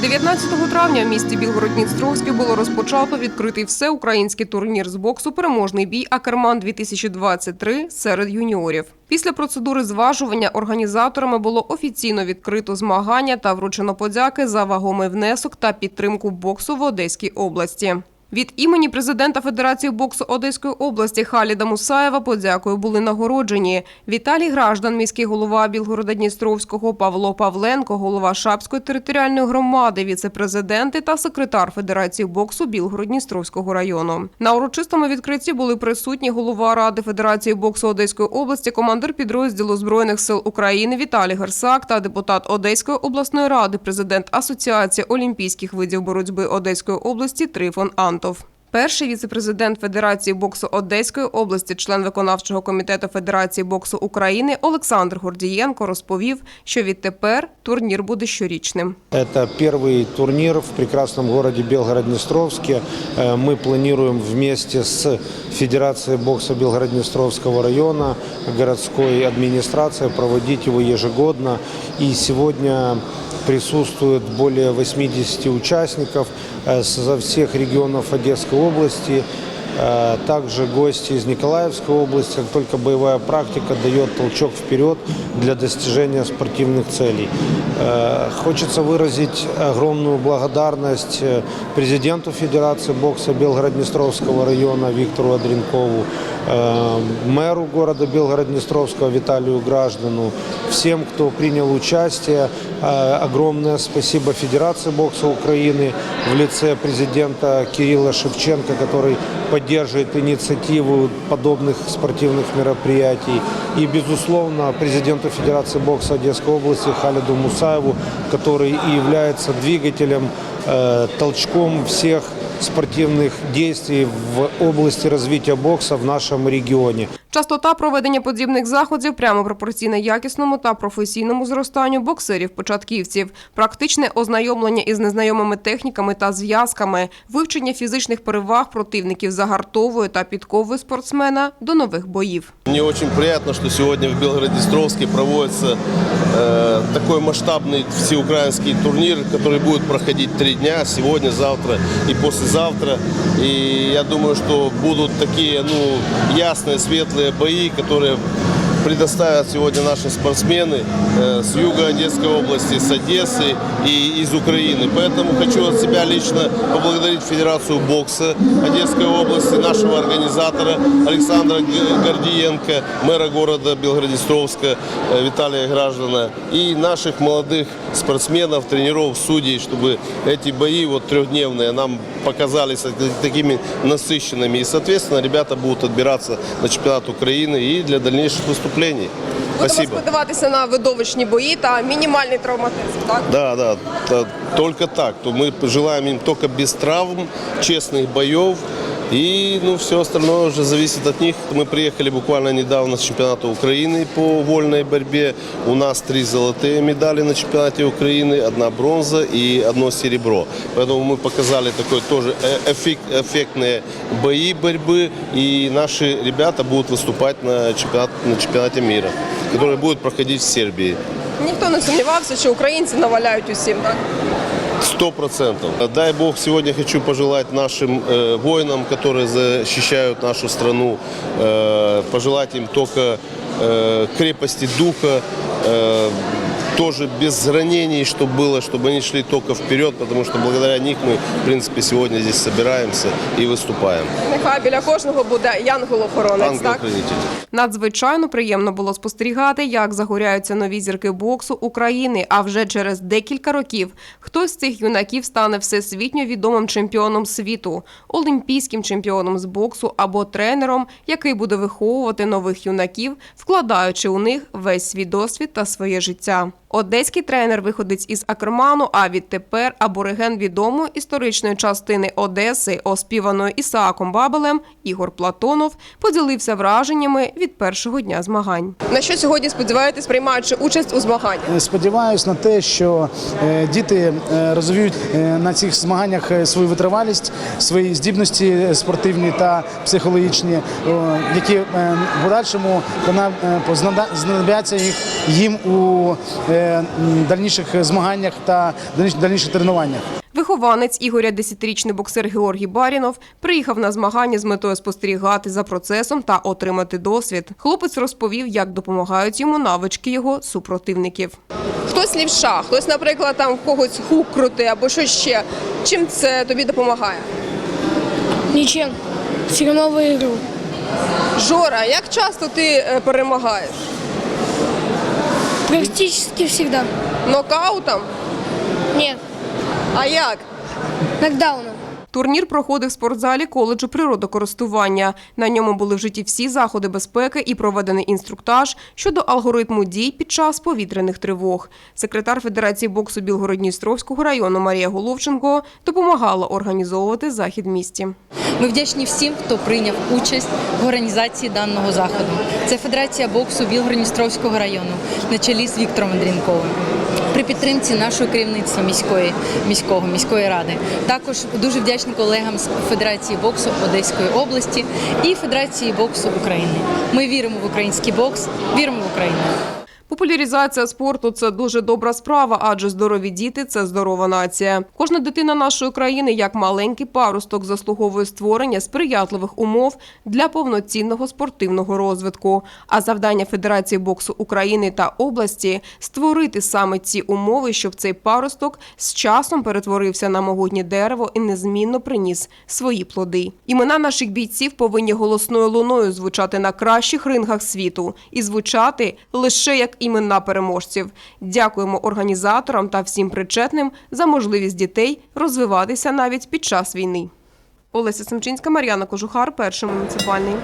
19 травня в місті Білгород-Дністровський було розпочато відкритий всеукраїнський турнір з боксу «Переможний бій Акерман-2023» серед юніорів. Після процедури зважування організаторами було офіційно відкрито змагання та вручено подяки за вагомий внесок та підтримку боксу в Одеській області. Від імені президента Федерації боксу Одеської області Халіда Мусаєва подякою були нагороджені Віталій Граждан, міський голова Білгорода Дністровського, Павло Павленко, голова Шапської територіальної громади, віце-президенти та секретар Федерації боксу Білгород-Дністровського району. На урочистому відкритті були присутні голова Ради Федерації боксу Одеської області, командир підрозділу Збройних сил України Віталій Герсак та депутат Одеської обласної ради, президент Асоціації олімпійських видів боротьби Одеської області Трифон Антов. Перший віцепрезидент Федерації боксу Одеської області, член виконавчого комітету Федерації боксу України Олександр Гордієнко розповів, що відтепер турнір буде щорічним. Это первый турнир в прекрасном городе Белгород-Днестровске. Э, Мы планируем вместе с Федерацией бокса Белгород-Днестровского района, городской администрацией проводить его ежегодно. И сегодня присутствует более 80 участников э, со всех регионов Одесской области. Э, Также гости из Николаевской области, как только боевая практика дает толчок вперед для достижения спортивных целей. Э, Хочется выразить огромную благодарность э, президенту Федерации бокса Белгород-Днестровского района Виктору Адренкову, э, мэру города Белгород-Днестровского Виталию Граждану, всем, кто принял участие. Э, Огромное спасибо Федерации бокса Украины в лице президента Кирилла Шевченко, который поддерживает инициативу подобных спортивных мероприятий. И, безусловно, президенту Федерации бокса Одесской области Халиду Мусаеву, который и является двигателем, э, толчком всех спортивных действий в области развития бокса в нашем регионе. Частота проведення подібних заходів прямо пропорційна якісному та професійному зростанню боксерів-початківців, практичне ознайомлення із незнайомими техніками та зв'язками, вивчення фізичних переваг противників загартовує та підковує спортсмена до нових боїв. Мне очень приятно, что сегодня в Белгороде-Днестровске проводится э, такой масштабный всеукраинский турнир, который будет проходить три дня, сегодня, завтра и послезавтра. И я думаю, что будут такие ну, ясные, светлые бои, которые предоставят сегодня наши спортсмены э, с юга Одесской области, с Одессы и из Украины. Поэтому хочу от себя лично поблагодарить Федерацию бокса Одесской области, нашего организатора Александра Гордиенко, мэра города Белгороднестровска э, Виталия Граждана и наших молодых спортсменов, тренеров, судей, чтобы эти бои вот трехдневные нам показались такими насыщенными. И, соответственно, ребята будут отбираться на чемпионат Украины и для дальнейших выступлений. Спасибо. сподіватися на видовищні бої та мінімальний травматизм. Так Да, да, та- только так. То ми желаем їм только без травм, чесних боев. И ну, все остальное уже зависит от них. Мы приехали буквально недавно с чемпионата Украины по вольной борьбе. У нас три золотые медали на чемпионате Украины, одна бронза и одно серебро. Поэтому мы показали такой тоже э- эффект- эффектные бои борьбы. И наши ребята будут выступать на, чемпионат, на чемпионате мира, который будет проходить в Сербии. ніхто не сумнівався, що українці наваляють усім. Так Сто процентов. Дай Бог, сегодня хочу пожелать нашим э, воинам, которые защищают нашу страну, э, пожелать им только э, крепости духа, э, тоже без ранений, чтобы было, чтобы они шли только вперед, потому что благодаря них мы, в принципе, сегодня здесь собираемся и выступаем. нехай біля кожного буде янгол-охоронець. Так Ангел-хранитель. надзвичайно приємно було спостерігати, як загоряються нові зірки боксу України. А вже через декілька років хтось з цих юнаків стане всесвітньо відомим чемпіоном світу, олімпійським чемпіоном з боксу або тренером, який буде виховувати нових юнаків, вкладаючи у них весь свій досвід та своє життя. Одеський тренер виходить із Акерману, а відтепер абориген відомої історичної частини Одеси, оспіваної Ісааком Бабелем, Ігор Платонов, поділився враженнями від першого дня змагань. На що сьогодні сподіваєтесь, приймаючи участь у змаганнях? Сподіваюсь на те, що е, діти е, е, на цих змаганнях е, свою витривалість, свої здібності спортивні та психологічні, які е, в подальшому е, знадобляться їм у е, дальніших змаганнях та дальніших тренуваннях. Вихованець Ігоря, 10-річний боксер Георгій Барінов, приїхав на змагання з метою спостерігати за процесом та отримати досвід. Хлопець розповів, як допомагають йому навички його супротивників. Хтось лівша, хтось, наприклад, там в когось хук крути або що ще. Чим це тобі допомагає? Ничем. Все равно выиграл. Жора, як часто ти е, перемагаєш? Практически всегда. Нокаутом? Нет, А як? нокдауном. Турнір проходив в спортзалі коледжу природокористування. На ньому були вжиті всі заходи безпеки і проведений інструктаж щодо алгоритму дій під час повітряних тривог. Секретар Федерації боксу Білгородністровського району Марія Головченко допомагала організовувати захід в місті. Ми вдячні всім, хто прийняв участь в організації даного заходу. Це Федерація боксу Білгородністровського району на чолі з Віктором Андрінковим. При підтримці нашого керівництва міської міського міської ради також дуже вдячні колегам з Федерації боксу Одеської області і Федерації боксу України. Ми віримо в український бокс, віримо в Україну. Популяризація спорту це дуже добра справа, адже здорові діти це здорова нація. Кожна дитина нашої країни, як маленький паросток, заслуговує створення сприятливих умов для повноцінного спортивного розвитку. А завдання Федерації боксу України та області створити саме ці умови, щоб цей паросток з часом перетворився на могутнє дерево і незмінно приніс свої плоди. Імена наших бійців повинні голосною луною звучати на кращих рингах світу і звучати лише як імена переможців. Дякуємо організаторам та всім причетним за можливість дітей розвиватися навіть під час війни. Олеся Семчинська, Мар'яна Кожухар, перший муніципальний.